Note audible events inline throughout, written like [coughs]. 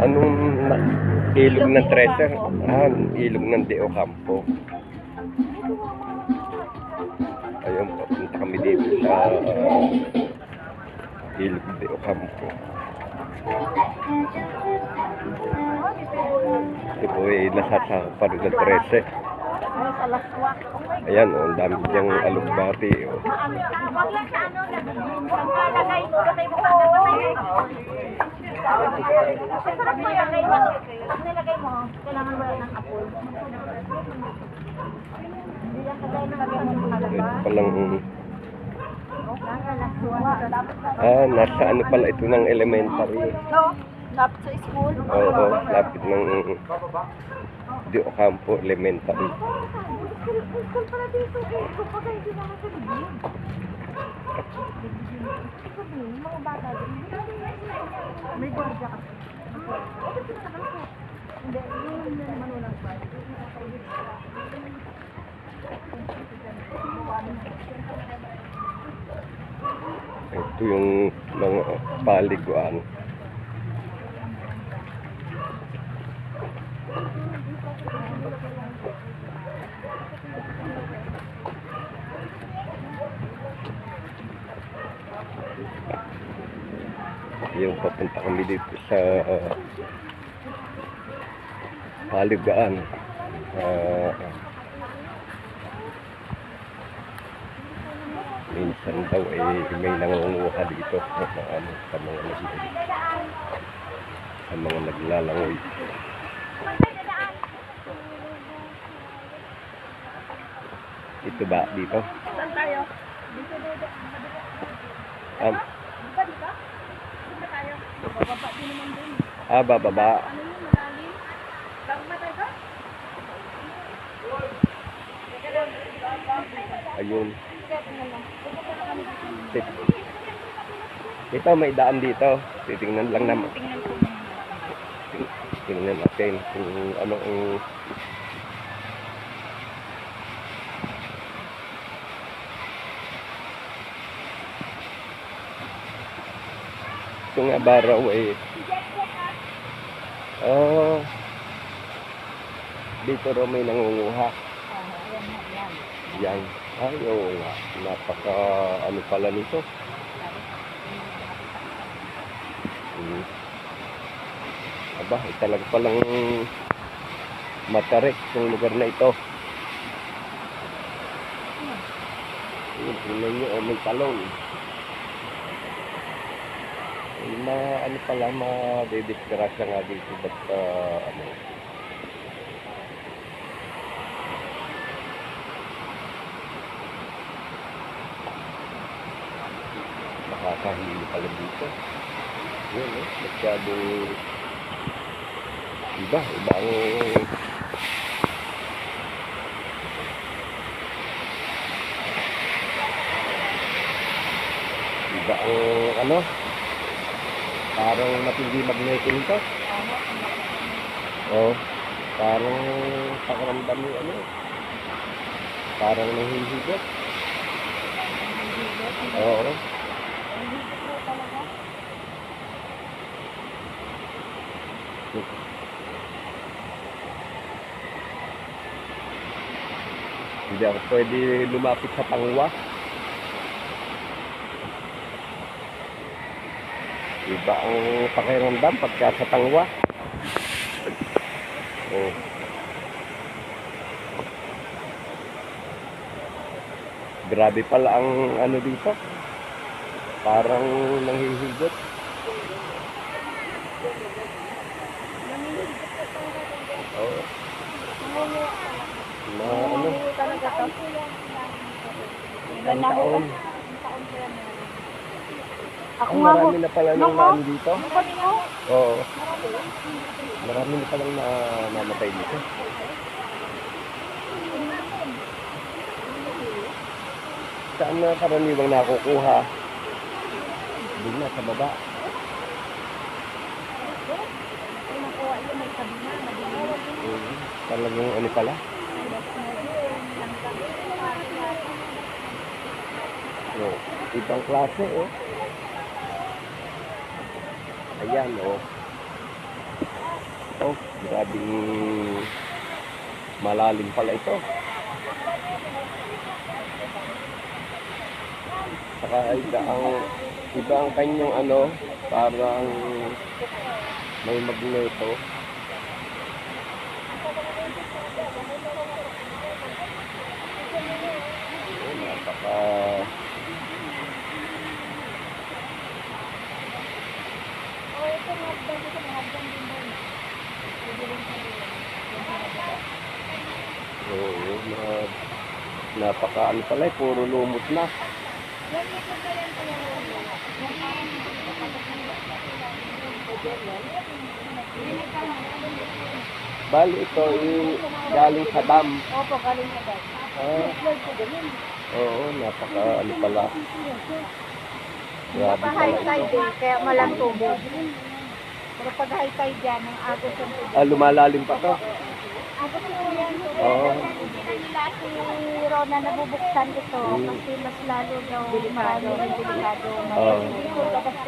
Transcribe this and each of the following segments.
Anong ilog ng treasure? Ah, ilog ng De Ocampo. Ayun, papunta kami dito sa ah, ilog de Ocampo. Ito po ay nasasakapar ng 13. Sa laswa? Ayan, oh, ang dami niyang alugbati. Oh. Wag lang sa pagkalagay mo, yan. Pag nilagay mo, kailangan wala ng apoy. Hindi lang kagaya na lagay mo sa palang, ah, nasa ano pala ito ng elementary. No, dapat sa school. Oo, lapit ng De Ocampo Elementary. School pala dito. eh. Kayo hindi naman sa libing. Mga bata din. May gwardiya ka. Hindi, yun na naman walang gwardiya. Ito yung mga paliguan. Yung papunta kami dito sa uh, paligaan. Ah, minsan daw eh may nangunguha dito sa mga ano sa mga sa mga naglalangoy. Ito ba dito? Saan tayo? Um, Dito, dito? Dito tayo. Bababa din naman dun. ah, bababa. Ano yun, malalim? Saan ba tayo? Ayun. Ito, may daan dito. Titingnan lang naman. Tingnan natin kung ano ang Ito nga baraw eh. Oh. Dito raw may nangunguha. Yan. Ay, oo nga. Napaka ano pala nito. Hmm. Aba, eh, talaga palang matarik yung lugar na ito. Tingnan nyo, oh, may talong. Eh, Ma, ano pala, madidisgrasya nga dito. Basta, ano, nakakahili pala dito. Yun, eh, masyado iba, iba ang iba ang ano parang matindi magnetin ito oh parang pakiramdam yung ano parang nahihigot oo. Hindi ako pwede lumapit sa tangwa. Iba ang pakiramdam pagka sa tangwa. Oh. Grabe pala ang ano dito. Parang nanghihigot. Oh. Na ano, isang taon. Ako nga marami na pala nang Nako. naan dito. Oo. Marami na palang na namatay dito. Saan na karaniwang nakukuha? Doon na sa baba. Mhm. Talagang ano pala? No. Ibang klase oh. Ayan oh. grabing malalim pala ito. Saka iba ang iba ang kanyang ano, parang may magneto. Oh, napaka Oo, na, napaka ano pala, eh, puro lumot na. Bali ito, yung galing sa dam. Opo, galing na ba? Ah, oo, napaka ano pala. Grabe Pa pala high ito. tide eh, kaya malang tubig. Pero pag high tide yan, ang agos ng tubig. Ah, lumalalim pa to. Agos po yan. Oo. Hindi na nila si Rona nabubuksan ito Hmm. kasi mas lalo daw ng delikado. Oo.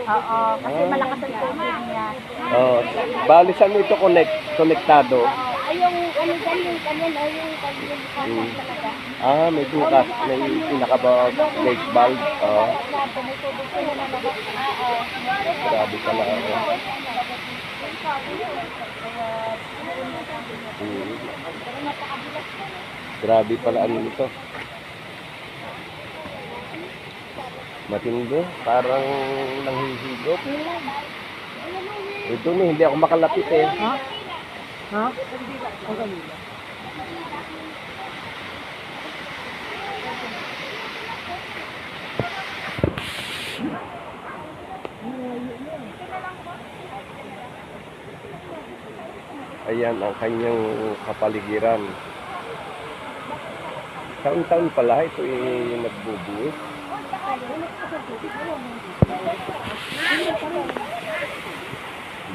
Oo, kasi malakas ang tubig niya. Oo. Bali, saan ito connect, konektado? Oo, ay yung ano dyan, yung kanyan, ay yung kanyan, Hmm. talaga. Ah, may bukas, may pinakabag, gate valve. Oo. Lahat, may tubig sila na labas. Oo. Grabe pala ako. Grabe pala ano nito. Matindi, parang nanghihigop. Ito ni, hindi ako makalapit eh. Ha? Ha? Ayan ang kanyang kapaligiran. Taon-taon pala ito yung nagbubuhos.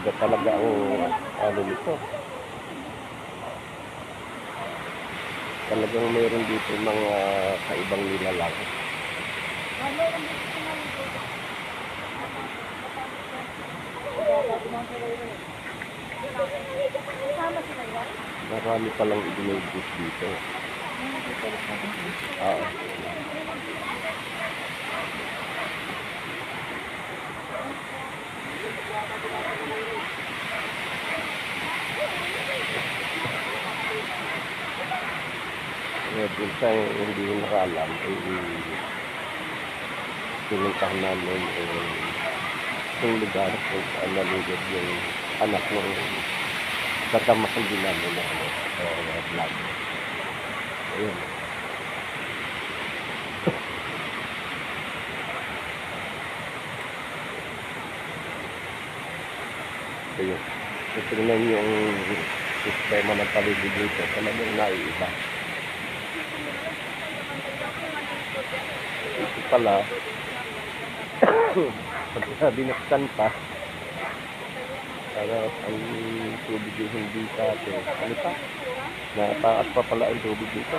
Iba talaga ang ano nito. Talagang mayroon dito mga kaibang nilalang. Marami palang ibinubus dito. Oo. Kaya minsan hindi ko nakalam, ay pinuntahan namin eh, yung lugar kung saan nalugod yung anak ng katamakal din namin na ano, uh, vlog. Ayun. [laughs] Ayun. So, tingnan yung sistema ng paligid dito. Talagang naiiba. Ito pala, [coughs] pag binuksan pa, para ang tubig yung hindi sa atin. Ano pa? Nataas pa pala ang tubig dito.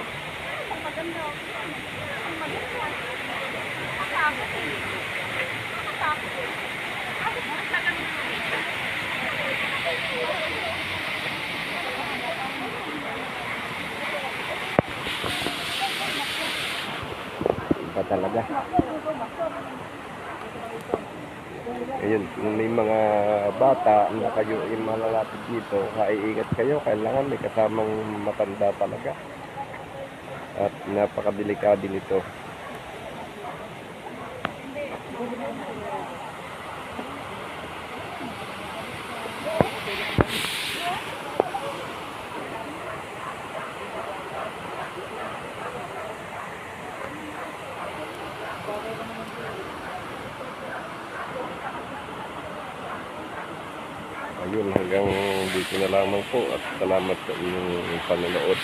Iba talaga. Ayun, kung may mga bata na kayo ay malalapit dito, kaiingat kayo, kailangan may kasamang matanda talaga. At napakadelikado nito. Ayun, hanggang dito na lamang po at salamat sa inyong panonood.